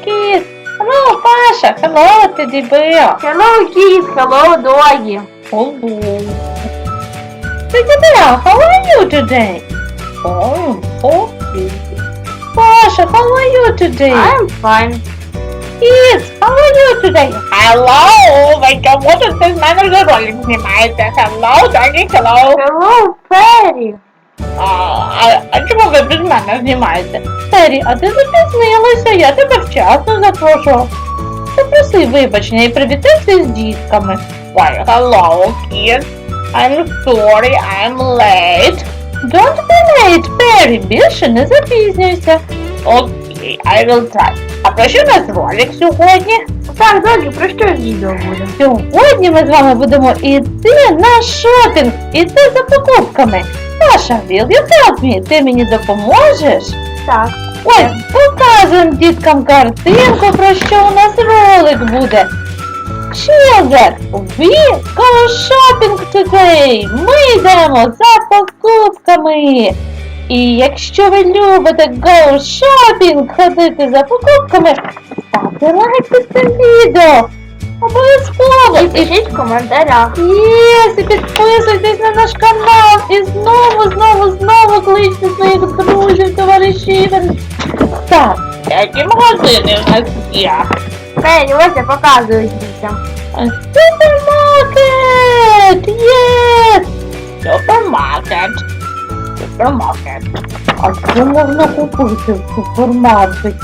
Kitty! Hello, Pasha! Hello, Teddy Bear! Hello, kids! Hello, doggy! Hello! Teddy Bear, how are you today? Oh, okay. Pasha, how are you today? I'm fine. Kids, how are you today? Hello! Oh my god, what is this man of my rolling? Hello, doggy! Hello! Hello, Freddy. А, а, а чому ви без мене знімаєте? Террі, а ти запізнилася, я тебе вчасно запрошував. Попроси вибачення і привітайся з дітками. Why, hello, kids. I'm sorry, I'm late. Don't be late, Перрі, більше не запізнюйся. Окей, I will try. А про що нас ролик сьогодні? Так, догgy, про що відео буде? Сьогодні ми з вами будемо йти на шопінг, іти за покупками. Саша, will you help me? Ти мені допоможеш? Так. Ось, показуємо діткам картинку, про що у нас ролик буде. Children, we go shopping today. Ми йдемо за покупками. І якщо ви любите shopping, ходити за покупками, ставте лайк під цим відео. Обов'язково. І пишіть в коментарях. Єс, і підписуйтесь на наш канал. І знову, знову, знову кличте своїх друзів, товаришів. Так, які магазини у нас є? Перрі, ось я показую дітям. Супермаркет! Єс! Супермаркет. Супермаркет. А що можна купити в супермаркеті?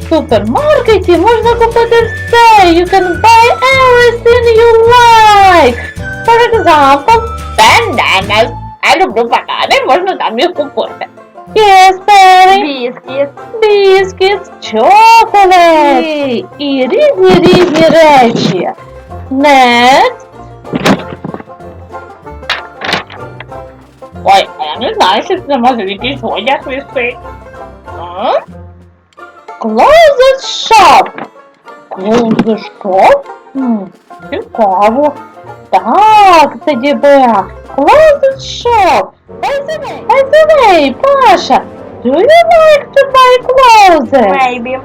В супермаркеті можна купити все. You can buy everything you like. For example, bananas. Я люблю банани, можна там їх купити. Yes, Perry. Біскіт. Біскіт, чоколад і різні різні речі. Next. Ой, а я не знаю, що це може якийсь одяг. А? Closet shop. Closet shop? Хм, цікаво. Так, це дібеа. Closet shop. By the way, Паша, do you like to buy clothes? Мейбі.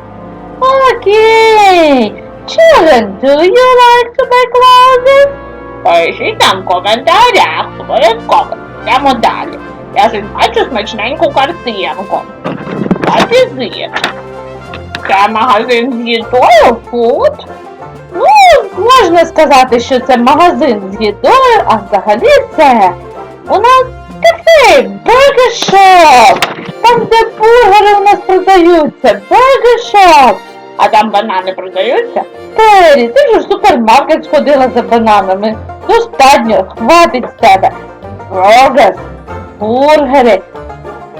Okay. Children, do you like to buy clothes? Пишіть там в коментарях, обов'язково. Йдемо далі. Я ж бачу смачненьку картинку. What is? Це магазин з їдою, food? Ну, можна сказати, що це магазин з їдою, а взагалі це у нас кафе, shop. Там, де бургери у нас продаються, shop. А там банани продаються? Террі, ти ж у супермаркет сходила за бананами. Достатньо, хватить з тебе. Бургер, бургери.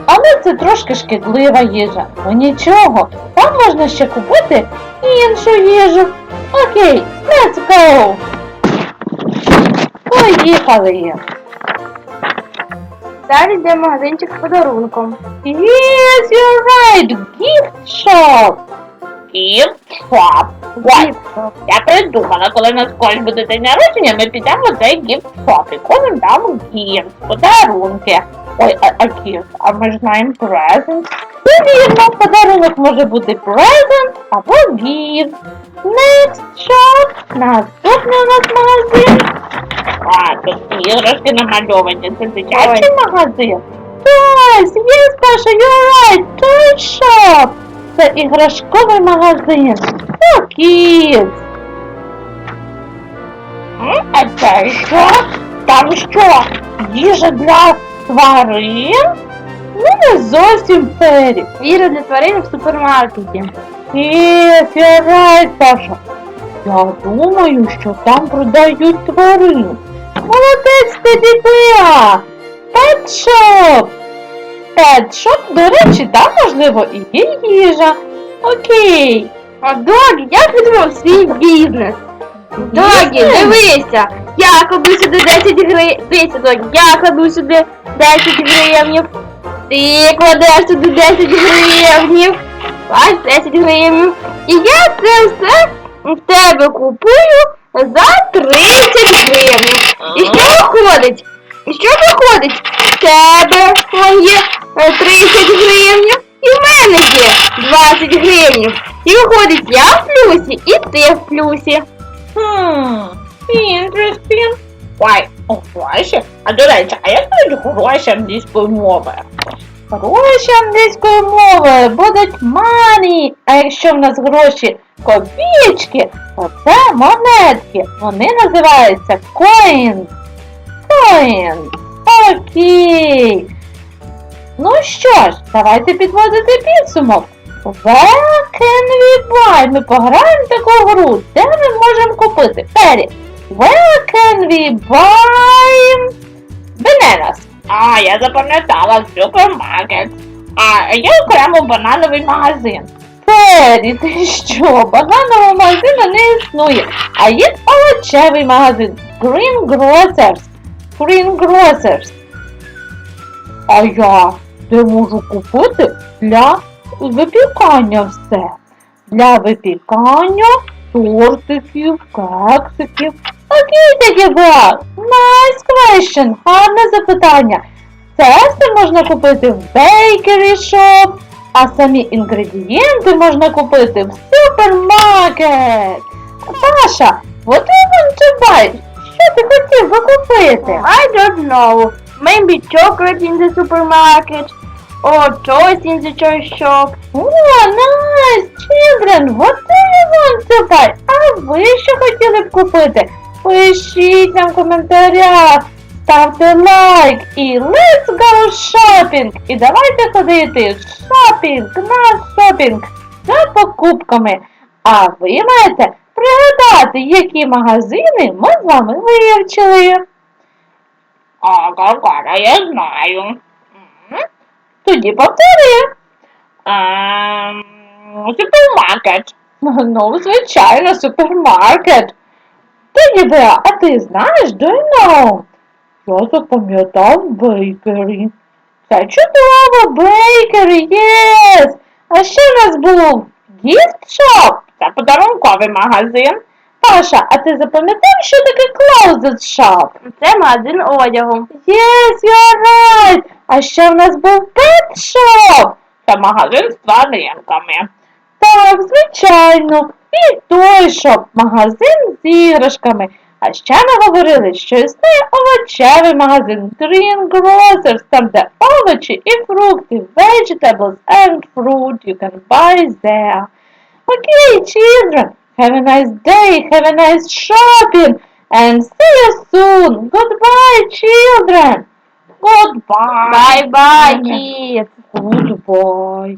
Але це трошки шкідлива їжа. Ну нічого, там можна ще купити іншу їжу. Окей, let's go! Поїхали! Далі йде магазинчик з подарунком. Yes, you're right! Gift shop! Gift shop! Ой, я придумала, коли у нас колись буде день народження, ми підемо в gift shop і кожен дам gift, подарунки. Ой, а, а gift, а ми ж знаємо present. Невірно, подарунок може бути present або gift. Next shop. Наступний у нас магазин. А, тут іграшки намальовані. Це дитячий магазин. Toys, yes, Паша, you're right. Toy shop. Це іграшковий магазин. Kids. А це що? Там що? Їжа для тварин? Ну, не зовсім Фері. Віра для тварин в супермаркеті. You're right, Паша. Я думаю, що там продають тварин. Молодець ти дітея! Pet shop, до речі, там можливо і є їжа. Окей. А Догі, як відбував свій бізнес? Догі, дивися! Я кладу сюди 10 гривень. Дивися, Догі, я кладу сюди 10 гривнів. Ти кладеш сюди 10 гривнів. Бач, 10 гривень. І я це все в тебе купую за 30 гривень. І що виходить? І що виходить? В тебе вон є е, 30 гривень, і в мене є 20 гривень. І виходить, я в плюсі, і ти в плюсі. Hmm, interesting. Ой, о, гроші. А до речі, а як будуть гроші англійської мови? Гроші англійської мови будуть money. А якщо в нас гроші копійки, то це монетки. Вони називаються coins. Coins. Окей. Ну що ж, давайте підводити підсумок. Where can we buy? Ми пограємо в таку гру. Де ми можемо купити? Пері. Where can we buy bananas? А, я запам'ятала супермаркет. А є окремо банановий магазин. Пері, ти що? Бананового магазину не існує. А є овочевий магазин. Green Grocers. Green Grocers. А я де можу купити для випікання все. Для випікання тортиків, кексиків. Окей. Nice question. Гарне запитання. Це все можна купити в bakery shop, а самі інгредієнти можна купити в супермаркет. Саша, what do you want to buy? Що ти хотів би купити? I don't know. Maybe chocolate in the supermarket or toys in the toy shop. О, nice, children, what do you want to buy? А ви що хотіли б купити? Пишіть нам в коментарях, ставте лайк і let's go shopping! І давайте ходити шопінг на шопінг за покупками. А ви маєте пригадати, які магазини ми з вами вивчили. А, Гаргара, я знаю. Тоді повтори. Ем, супермаркет. Ну, звичайно, супермаркет. Тоді Беа, а ти знаєш, do you know? Я запам'ятав бейкері. Це чудово, бейкері, єс! А ще в нас був gift shop. Це подарунковий магазин. Паша, а ти запам'ятав, що таке closet shop? Це магазин одягу. Yes, you're right. А ще в нас був pet shop. Це магазин з тваринками. Так, звичайно. І той шоп, магазин з іграшками. А ще ми говорили, що існує овочевий магазин Green Grocers, там де овочі і фрукти, vegetables and fruit you can buy there. Okay, children, have a nice day, have a nice shopping, and see you soon. Goodbye, children. Goodbye. Bye-bye, kids. Goodbye.